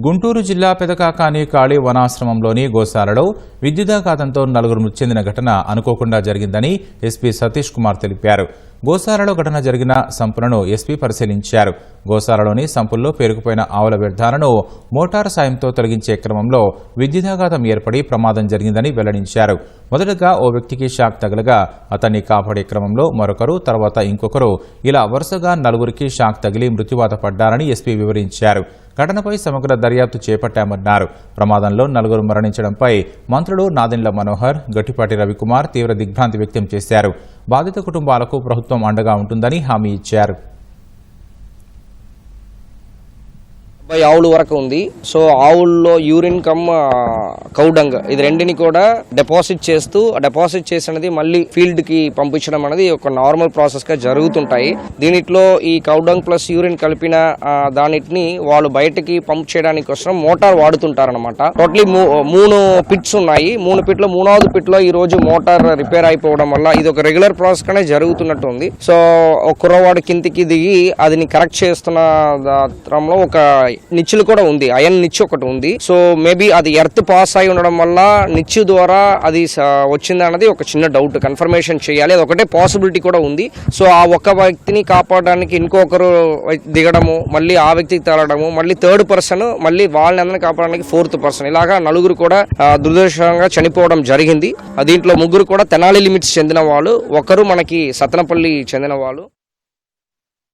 గుంటూరు జిల్లా పెదకాకాని కాళీ వనాశ్రమంలోని గోశాలలో విద్యుదాఘాతంతో నలుగురు మృతి చెందిన ఘటన అనుకోకుండా జరిగిందని ఎస్పీ సతీష్ కుమార్ తెలిపారు. గోశాలలో ఘటన జరిగిన సంపులను ఎస్పీ పరిశీలించారు. గోశాలలోని సంపుల్లో పేరుకుపోయిన ఆవుల వ్యర్థాలను మోటార్ సాయంతో తొలగించే క్రమంలో విద్యుదాఘాతం ఏర్పడి ప్రమాదం జరిగిందని వెల్లడించారు. మొదటగా ఓ వ్యక్తికి షాక్ తగలగా అతన్ని కాపాడే క్రమంలో మరొకరు తర్వాత ఇంకొకరు ఇలా వరుసగా నలుగురికి షాక్ తగిలి మృత్యువాత పడ్డారని ఎస్పీ వివరించారు. ఘటనపై సమగ్ర దర్యాప్తు చేపట్టామన్నారు. ప్రమాదంలో నలుగురు మరణించడంపై మంత్రులు నాదెండ్ల మనోహర్ గట్టిపాటి రవికుమార్ తీవ్ర దిగ్భ్రాంతి వ్యక్తం చేశారు. బాధిత కుటుంబాలకు ప్రభుత్వం అండగా ఉంటుందని హామీ ఇచ్చారు. ముప్పై ఆవుల వరకు ఉంది. సో ఆవుల్లో యూరిన్ కమ్ కౌడంగ్ ఇది రెండిని కూడా డిపాజిట్ చేస్తూ డిపాజిట్ చేసినది మళ్ళీ ఫీల్డ్కి పంపించడం అనేది ఒక నార్మల్ ప్రాసెస్గా జరుగుతుంటాయి. దీనిట్లో ఈ కౌడంగ్ ప్లస్ యూరిన్ కలిపిన దానిని వాళ్ళు బయటకి పంప్ చేయడానికి కోసం మోటార్ వాడుతుంటారనమాట టోటలీ మూడు పిట్స్ ఉన్నాయి. మూడు పిట్లో మూడవది పిట్లో ఈ రోజు మోటార్ రిపేర్ అయిపోవడం వల్ల ఇది ఒక రెగ్యులర్ ప్రాసెస్ గానే జరుగుతున్నట్టు ఉంది. సో ఒక కుర్రవాడు కిందికి దిగి అదిని కరెక్ట్ చేస్తున్న దాత్రంలో ఒక నిచ్చులు కూడా ఉంది. అయన్ నిచ్చు ఒకటి ఉంది. సో మేబీ అది ఎర్త్ పాస్ అయి ఉండడం వల్ల నిచ్చు ద్వారా అది వచ్చింది అన్నది ఒక చిన్న డౌట్ కన్ఫర్మేషన్ చేయాలి. అది ఒకటే పాసిబిలిటీ కూడా ఉంది. సో ఆ ఒక్క వ్యక్తిని కాపాడడానికి ఇంకొకరు దిగడము మళ్ళీ ఆ వ్యక్తికి తేలడము మళ్ళీ థర్డ్ పర్సన్ మళ్ళీ వాళ్ళని అందరినీ కాపాడడానికి ఫోర్త్ పర్సన్ ఇలాగా నలుగురు కూడా దురదృష్టంగా చనిపోవడం జరిగింది. దీంట్లో ముగ్గురు కూడా తెనాలి లిమిట్స్ చెందిన వాళ్ళు. ఒకరు మనకి సతనపల్లి చెందిన వాళ్ళు.